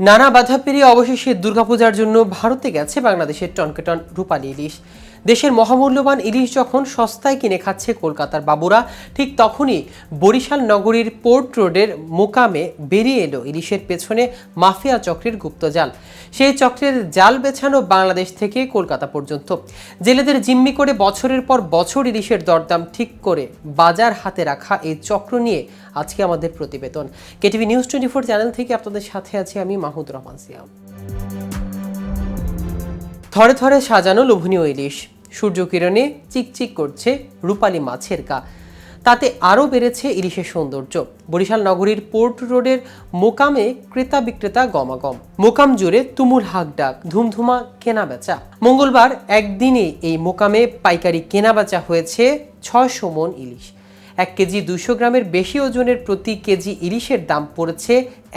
নানা বাধা পেরিয়ে অবশেষে দুর্গাপূজার জন্য ভারতে গেছে বাংলাদেশের টনকেটন রূপালী ইলিশ। দেশের মহামূল্যবান ইলিশ যখন সস্তায় কিনে খাচ্ছে কলকাতার বাবুরা, ঠিক তখনই বরিশাল নগরীর পোর্ট রোডের মোকামে বেরিয়ে এলো ইলিশের পেছনে মাফিয়া চক্রের গুপ্তজাল। সেই চক্রের জাল বেছানো বাংলাদেশ থেকে কলকাতা পর্যন্ত। জেলেদের জিম্মি করে বছরের পর বছর ইলিশের দরদাম ঠিক করে বাজার হাতে রাখা এই চক্র নিয়ে আজকে আমাদের প্রতিবেদন। KTV news twenty four channel থেকে আপনাদের সাথে আছি আমি মাহমুদ রহমান সিয়াম। থরে থরে সাজানো লোভনীয় ইলিশ। সূর্যকিরণে চিকচিক করছে রূপালী মাছের গা। তাতে আরও বেড়েছে ইলিশের সৌন্দর্য। বরিশাল নগরীর পোর্ট রোডের মোকামে ক্রেতা বিক্রেতা গমাগম। মোকাম জুড়ে তুমুল হাক ডাক ধুমধুমা কেনা বেচা মঙ্গলবার একদিনে এই মোকামে পাইকারি কেনা বেচা হয়েছে ছয়শো মন ইলিশ। এক কেজি দুশো গ্রামের বেশি ওজনের প্রতি কেজি ইলিশের দাম পড়েছে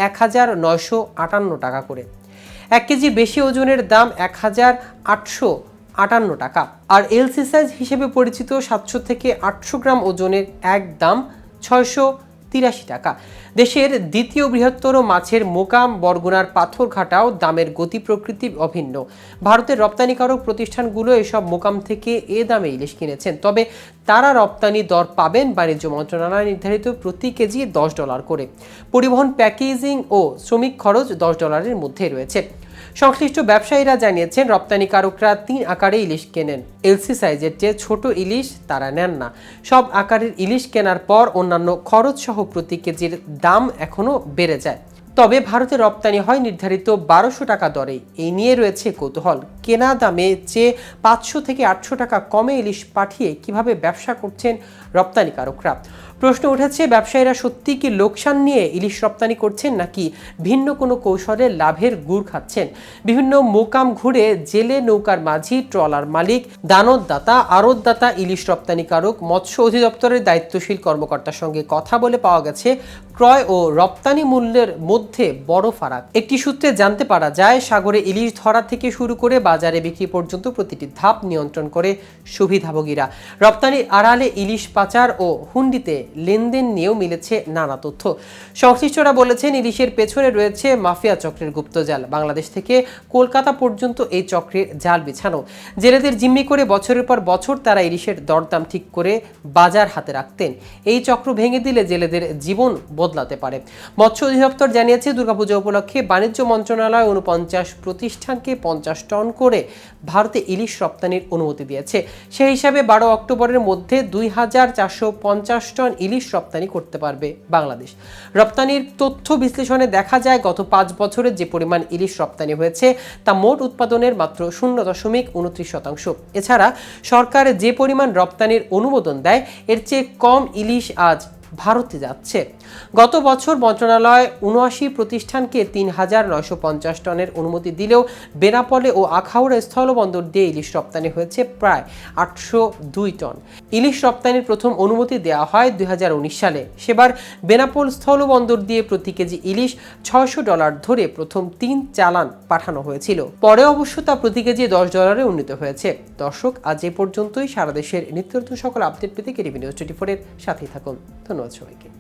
এক হাজার নয়শো আটান্ন টাকা করে। এক কেজি বেশি ওজনের দাম এক হাজার আটশো আটান্ন টাকা। আর এলসি সাইজ হিসেবে পরিচিত সাতশো থেকে আটশো গ্রাম ওজনের এক দাম ছয়শো তিরাশি টাকা। দেশের দ্বিতীয় বৃহত্তর মাছের মোকাম বরগুনার পাথরঘাটাও দামের গতি প্রকৃতি অভিন্ন। ভারতের রপ্তানিকারক প্রতিষ্ঠানগুলো এসব মোকাম থেকে এ দামে ইলিশ কিনেছেন। তবে তারা রপ্তানি দর পাবেন বাণিজ্য মন্ত্রণালয় নির্ধারিত প্রতি কেজি দশ ডলার করে। পরিবহন, প্যাকেজিং ও শ্রমিক খরচ দশ ডলারের মধ্যে রয়েছে। সংশ্লিষ্ট ব্যবসায়ীরা জানিয়েছেন রপ্তানিকারকরা তিন আকারে ইলিশ কেনেন। এলসি সাইজের চেয়ে ছোট ইলিশ, তারা নেন না। সব আকারের ইলিশ কেনার পর অন্যান্য খরচ সহ প্রতি কেজির দাম এখনও বেড়ে যায়। তবে ভারতে রপ্তানি হয় নির্ধারিত বারোশো টাকা দরে। এই নিয়ে রয়েছে কৌতূহল। কেনা দামে চেয়ে পাঁচশো থেকে আটশো টাকা কমে ইলিশ পাঠিয়ে কীভাবে ব্যবসা করছেন রপ্তানিকারকরা? প্রশ্ন উঠেছে, ব্যবসায়ীরা সত্যি কি লোকসান নিয়ে ইলিশ রপ্তানি করছেন নাকি ভিন্ন কোনো কৌশলে লাভের গুড় খাচ্ছেন? বিভিন্ন মোকাম ঘুরে জেলে নৌকার মাঝি, ট্রলার মালিক দানতদাতা আড়তদাতা, ইলিশ রপ্তানিকারক, মৎস্য অধিদপ্তরের দায়িত্বশীল কর্মকর্তার সঙ্গে কথা বলে পাওয়া গেছে, ক্রয় ও রপ্তানি মূল্যের মধ্যে বড় ফারাক। একটি সূত্রে জানতে পারা যায়, সাগরে ইলিশ ধরা থেকে শুরু করে বাজারে বিক্রি পর্যন্ত প্রতিটি ধাপ নিয়ন্ত্রণ করে সুবিধাভোগীরা। রপ্তানির আড়ালে ইলিশ পাচার ও হুন্ডিতে লেনদেন নিয়েও মিলেছে নানা তথ্য। সংশ্লিষ্টরা বলেছেন, ইলিশের পেছনে রয়েছে মাফিয়া চক্রের গুপ্তজাল বাংলাদেশ থেকে কলকাতা পর্যন্ত এই চক্রের জাল বিছানো। জেলেদের জিম্মি করে বছরের পর বছর তারা ইলিশের দরদাম ঠিক করে বাজার হাতে রাখতেন। এই চক্র ভেঙে দিলে জেলেদের জীবন বদলাতে পারে। মৎস্য অধিদপ্তর জানিয়েছে, দুর্গাপূজা উপলক্ষে বাণিজ্য মন্ত্রণালয় উনপঞ্চাশ প্রতিষ্ঠানকে পঞ্চাশ টন করে ভারতে ইলিশ রপ্তানির অনুমতি দিয়েছে। সেই হিসাবে বারো অক্টোবরের মধ্যে দুই হাজার চারশো পঞ্চাশ টন ইলিশ রপ্তানি করতে পারবে বাংলাদেশ। রপ্তানির তথ্য বিশ্লেষণে দেখা যায়, গত পাঁচ বছরে যে পরিমাণ ইলিশ রপ্তানি হয়েছে তা মোট উৎপাদনের মাত্র শূন্য দশমিক উনত্রিশ শতাংশ। এছাড়া সরকার যে পরিমাণ রপ্তানির অনুমোদন দেয়, এর চেয়ে কম ইলিশ আজ ভারতে যাচ্ছে। গত বছর মন্ত্রণালয় উনআশি প্রতিষ্ঠানকে তিন হাজার নয়শো পঞ্চাশ টনের অনুমতি দিলেও বেনাপলে ও আখাউড়া স্থলবন্দর দিয়ে ইলিশ রপ্তানি হয়েছে প্রায় আটশো দুই টন। ইলিশ রপ্তানির প্রথম অনুমতি দেওয়া হয় দুই হাজার উনিশ সালে। সেবার বেনাপোল স্থলবন্দর দিয়ে প্রতি কেজি ইলিশ ছয়শো ডলার ধরে প্রথম তিন চালান পাঠানো হয়েছিল। পরে অবশ্য তা প্রতি কেজি দশ ডলারে উন্নীত হয়েছে। দর্শক, আজ এ পর্যন্তই। সারা দেশের নিত্য সকল আপডেট পেতে কেটিভি নিউজ টোয়েন্টি ফোরের সাথেই থাকুন। ধন্যবাদ সবাইকে।